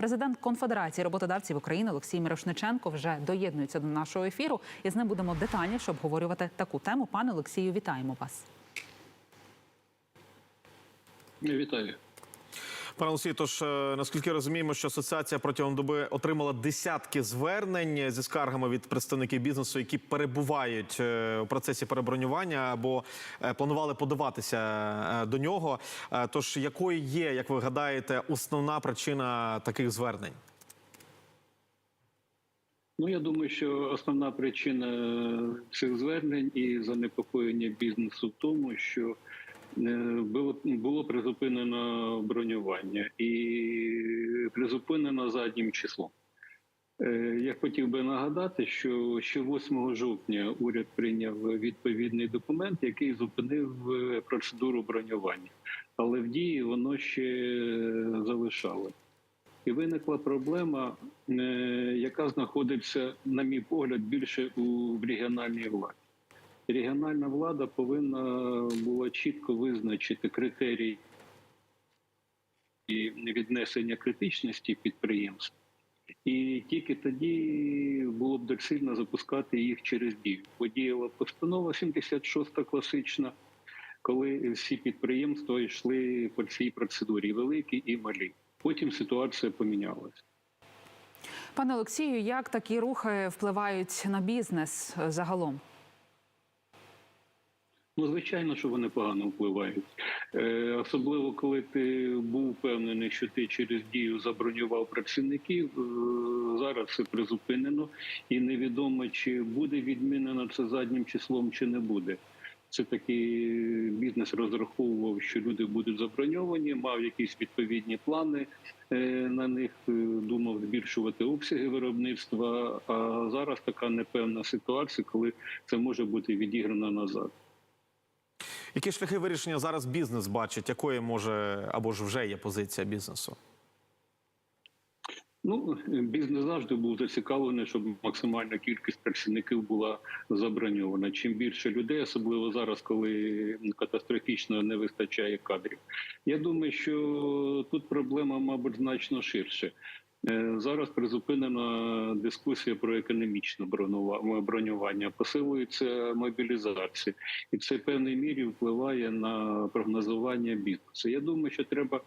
Президент Конфедерації роботодавців України Олексій Мирошниченко вже доєднується до нашого ефіру, і з ним будемо детальніше обговорювати таку тему. Пане Олексію, вітаємо вас. Вітаю. Пане Олексій, тож е, наскільки розуміємо, що асоціація протягом доби отримала десятки звернень зі скаргами від представників бізнесу, які перебувають е, у процесі перебронювання або е, планували подаватися е, до нього. Е, Тож якою є, як ви гадаєте, основна причина таких звернень? Ну я думаю, що основна причина цих звернень і занепокоєння бізнесу в тому, що е, було було призупинено бронювання і призупинено заднім числом. Е, Я хотів би нагадати, що ще 8 жовтня уряд прийняв відповідний документ, який зупинив е, процедуру бронювання, але в дії воно ще залишало. І виникла проблема, е, яка знаходиться, на мій погляд, більше у регіональній владі. Регіональна влада повинна була чітко визначити критерії і віднесення критичності підприємств, і тільки тоді було б доцільно запускати їх через дію. Бо діяла постанова 76 класична, коли всі підприємства йшли по цій процедурі, великі і малі. Потім ситуація помінялася. Пане Олексію, як такі рухи впливають на бізнес загалом? Ну, звичайно, що вони погано впливають. Е, особливо, коли ти був впевнений, що ти через дію забронював працівників. Е, зараз це призупинено, і невідомо, чи буде відмінено це заднім числом, чи не буде. Це такий бізнес розраховував, що люди будуть заброньовані, мав якісь відповідні плани е, на них, е, думав збільшувати обсяги виробництва. А зараз така непевна ситуація, коли це може бути відіграно назад. Які шляхи вирішення зараз бізнес бачить? Якою може або ж вже є позиція бізнесу? Ну, бізнес завжди був зацікавлений, щоб максимальна кількість працівників була заброньована. Чим більше людей, особливо зараз, коли катастрофічно не вистачає кадрів. Я думаю, що тут проблема, мабуть, значно ширше. Е, Зараз призупинена дискусія про економічне бронювання, посилується мобілізація, і це в певній мірі впливає на прогнозування бізнесу. Я думаю, що треба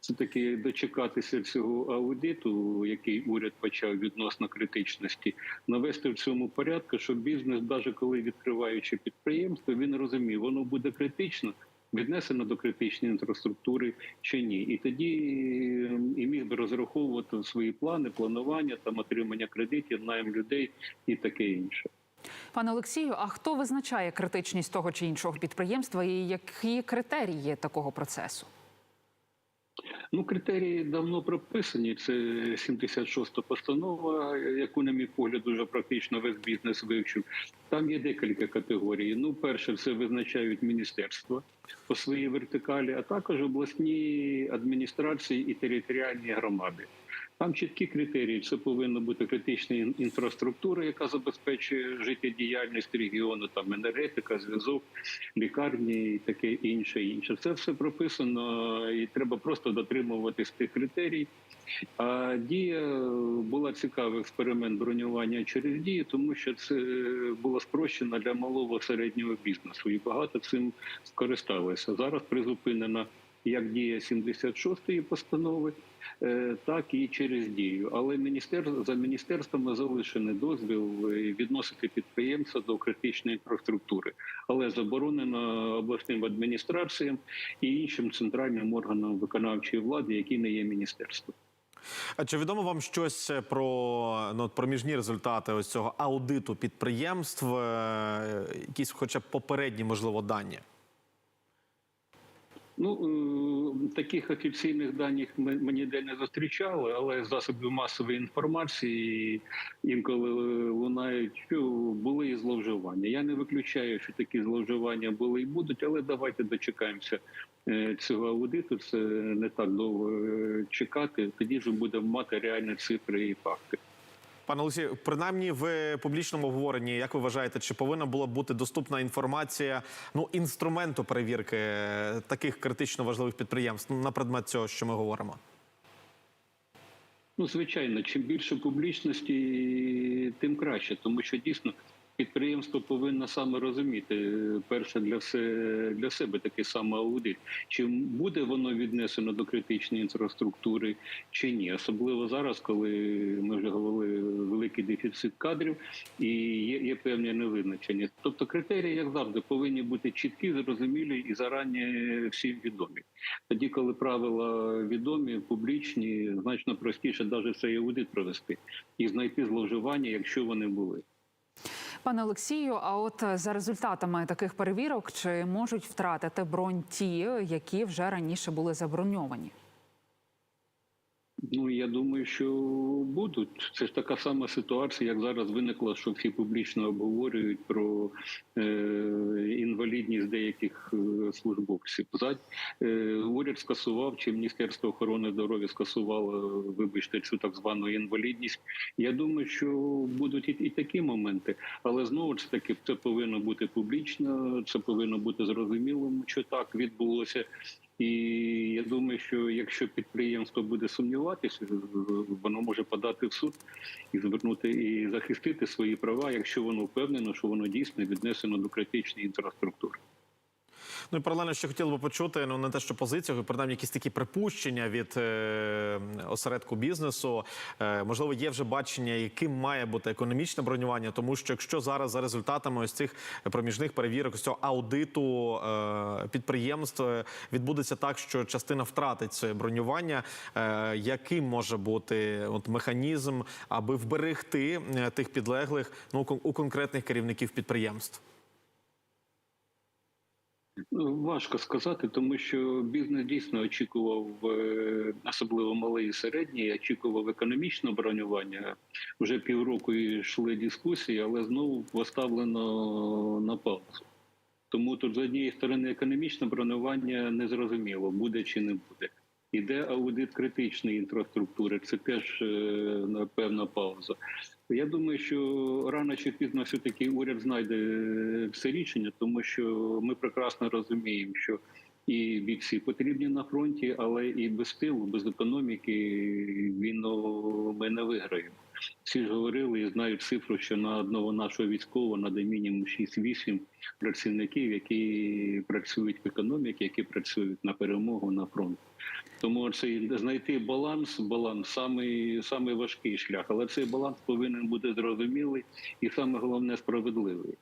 все таки дочекатися цього аудиту, який уряд почав відносно критичності, навести в цьому порядку, щоб бізнес, навіть коли відкриваючи підприємство, він розумів, воно буде критично. Віднесено до критичної інфраструктури чи ні, і тоді е, і міг би розраховувати свої плани, планування там отримання кредитів, найм людей і таке інше. Пане Олексію, а хто визначає критичність того чи іншого підприємства, і які критерії такого процесу? Ну, критерії давно прописані. Це 76-та постанова, яку, на мій погляд, уже практично весь бізнес вивчив. Там є декілька категорій. Ну, перше, все визначають міністерства по своїй вертикалі, а також обласні адміністрації і територіальні громади. Там чіткі критерії. Це повинна бути критична інфраструктура, яка забезпечує життєдіяльність регіону, там енергетика, зв'язок, лікарні і таке інше. інше. Це все прописано, і треба просто дотримуватись тих критерій. А дія була цікавий експеримент бронювання через дію, тому що це було спрощено для малого середнього бізнесу, і багато цим скористалися. Зараз призупинена як дія 76-ї постанови, е, так і через дію. Але міністерство за міністерствами залишений дозвіл е, відносити підприємства до критичної інфраструктури, але заборонено обласним адміністраціям і іншим центральним органам виконавчої влади, які не є міністерством. А чи відомо вам щось про ну, проміжні результати ось цього аудиту підприємств? е, Якісь, хоча б попередні, можливо, дані? Ну е, таких офіційних даних ми, ніде не зустрічали, але з засобів масової інформації інколи лунають, що були і зловживання. Я не виключаю, що такі зловживання були і будуть, але давайте дочекаємося е, цього аудиту. Це не так довго е, чекати. Тоді вже будемо мати реальні цифри і факти. Пане Олексій, принаймні в публічному обговоренні, як ви вважаєте, чи повинна була бути доступна інформація ну інструменту перевірки таких критично важливих підприємств ну, на предмет цього, що ми говоримо? Ну, звичайно, чим більше публічності, тим краще, тому що дійсно підприємство повинно саме розуміти е, перше для все для себе такий саме аудит. Чи буде воно віднесено до критичної інфраструктури, чи ні, особливо зараз, коли ми вже говорили великий дефіцит кадрів і є, є певні невизначення. Тобто критерії, як завжди, повинні бути чіткі, зрозумілі і зарані всім відомі. Тоді, коли правила відомі, публічні, значно простіше навіть цей аудит провести і знайти зловживання, якщо вони були. Пане Олексію, а от за результатами таких перевірок, чи можуть втратити бронь ті, які вже раніше були заброньовані? Ну я думаю, що будуть. Це ж така сама ситуація, як зараз виникла, що всі публічно обговорюють про е, інвалідність деяких е, службовців. Зад е, уряд скасував, чи Міністерство охорони здоров'я скасувало, вибачте, цю так звану інвалідність. Я думаю, що будуть і, і такі моменти, але знову ж таки це повинно бути публічно, це повинно бути зрозумілим, що так відбулося. І я думаю, що якщо підприємство буде сумніватися, воно може подати в суд і звернути і захистити свої права, якщо воно впевнено, що воно дійсно віднесено до критичної інфраструктури. Ну і паралельно ще хотіли би почути ну не те, що позицію, принаймні якісь такі припущення від е, осередку бізнесу. Е, можливо, є вже бачення, яким має бути економічне бронювання, тому що якщо зараз за результатами ось цих проміжних перевірок, ось цього аудиту е, підприємств відбудеться так, що частина втратить це бронювання, е, яким може бути от механізм, аби вберегти е, тих підлеглих ну у конкретних керівників підприємств? Ну, Важко сказати, тому що бізнес дійсно очікував, е, особливо малий і середній, очікував економічне бронювання. Вже півроку йшли дискусії, але знову поставлено на паузу. Тому тут з однієї сторони економічне бронювання незрозуміло, буде чи не буде. Іде аудит критичної інфраструктури, це теж е, певна пауза. Я думаю, що рано чи пізно все таки уряд знайде все рішення, тому що ми прекрасно розуміємо, що і бійці потрібні на фронті, але і без тилу, без економіки війну ми не виграємо. Всі ж говорили і знають цифру, що на одного нашого військового надо мінімум 6-8 працівників, які працюють в економіці, які працюють на перемогу на фронт. Тому це знайти баланс, баланс самий, самий важкий шлях, але цей баланс повинен бути зрозумілий і саме головне справедливий.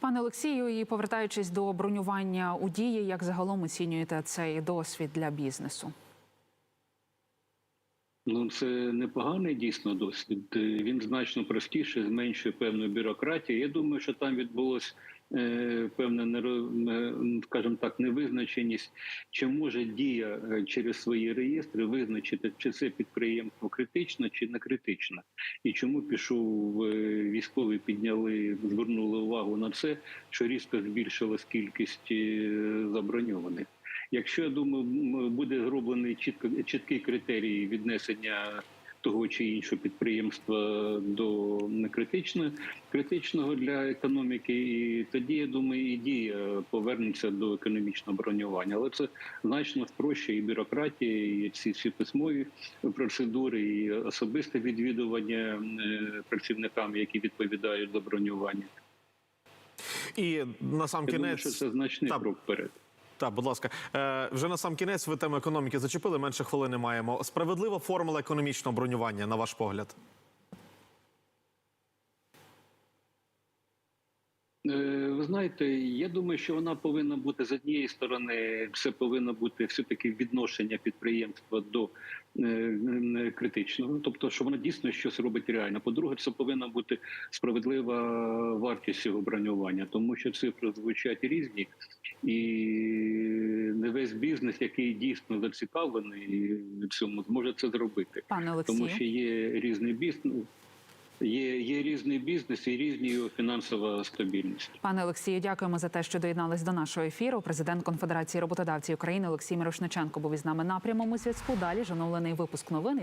Пане Олексію, і повертаючись до бронювання у дії, як загалом оцінюєте цей досвід для бізнесу? Ну, це непоганий дійсно досвід. Е, Він значно простіше, зменшує певну бюрократію. Я думаю, що там відбулось е, певна е, скажімо так, невизначеність, чи може дія е, через свої реєстри визначити, чи це підприємство критично чи не критично, і чому пішов військові, підняли, звернули увагу на це, що різко збільшилась кількість заброньованих. Якщо я думаю, буде зроблений чітко чіткий критерій віднесення того чи іншого підприємства до некритичного критичного для економіки, і тоді я думаю, і дія повернеться до економічного бронювання. Але це значно спрощує і бюрократія, і ці всі письмові процедури, і особисте відвідування е, працівникам, які відповідають за бронювання. І на сам Я думаю, що це значний крок вперед. Так, будь ласка, е, вже на сам кінець ви тему економіки зачепили. Менше хвилини маємо. Справедлива формула економічного бронювання, на ваш погляд. Е, Ви знаєте, я думаю, що вона повинна бути з однієї сторони, це повинно бути все таки відношення підприємства до е, критичного, тобто, що воно дійсно щось робить реально. По-друге, це повинна бути справедлива вартість цього бронювання, тому що цифри звучать різні, і не весь бізнес, який дійсно зацікавлений в цьому, зможе це зробити, Пане тому що є різний бізнес. Є, є різний бізнес і різні його фінансова стабільність. пане Олексію, дякуємо за те, що доєднались до нашого ефіру. Президент Конфедерації роботодавців України Олексій Мирошниченко був із нами на прямому зв'язку. Далі ж оновлений випуск новин.